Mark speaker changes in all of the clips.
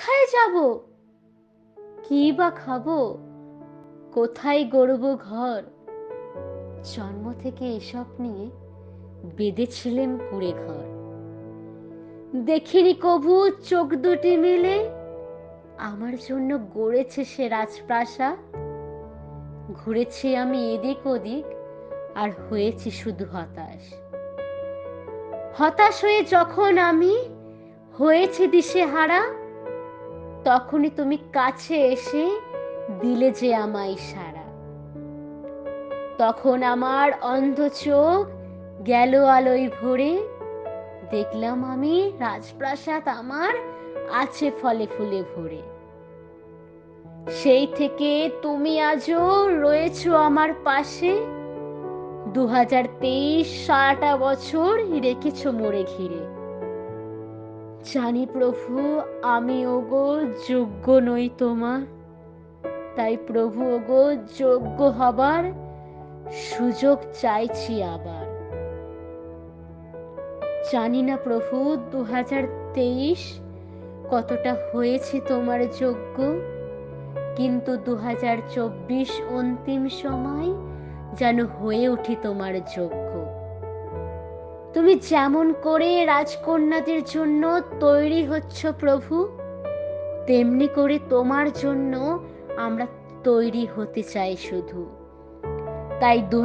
Speaker 1: কোথায় যাব? কি বা খাব? কোথায় গড়ব ঘর? জন্ম থেকে এসব নিয়ে বেঁধেছিলেন কুড়ে ঘর। দেখিনি কভু চোখ দুটি মিলে, আমার জন্য গড়েছে সে রাজপ্রাসাদ। ঘুরেছি আমি এদিক ওদিক, আর হয়েছি শুধু হতাশ। হতাশ হয়ে যখন আমি হয়েছে দিশে হারা তখনই তুমি কাছে এসে দিলে যে আমায় সারা তখন আমার অন্ধ চোখ গেল আলোয় ভরে। দেখলাম আমি রাজপ্রাসাদ আমার আছে ফলে ফুলে ভরে। সেই থেকে তুমি আজও রয়েছো আমার পাশে। দু হাজার তেইশ সারাটা বছর রেখেছ মোড়ে ঘিরে। জানি প্রভু, আমি ওগো যোগ্য নই তোমার। তাই প্রভু ওগো যোগ্য হবার সুযোগ চাইছি আবার। জানি না প্রভু দু তেইশ কতটা হয়েছে তোমার যোগ্য, কিন্তু দু হাজার চব্বিশ অন্তিম সময় যেন হয়ে উঠি তোমার যোগ্য। তুমি যেমন করে রাজকন্যাদের জন্য তৈরি হচ্ছ প্রভু, তেমনি করে তোমার জন্য আমরা তৈরি হতে চাই শুধু। তাই দু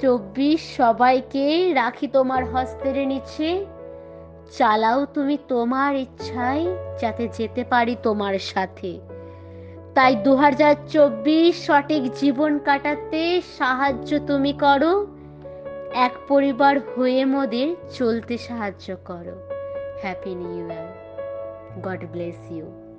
Speaker 1: চব্বিশ সবাইকে রাখি তোমার হস্তের নিচে, চালাও তুমি তোমার ইচ্ছায় যাতে যেতে পারি তোমার সাথে। তাই দু চব্বিশ সঠিক জীবন কাটাতে সাহায্য তুমি করো এক পরিবার হয়ে মোদের চলতে সাহায্য করো। Happy new year God bless you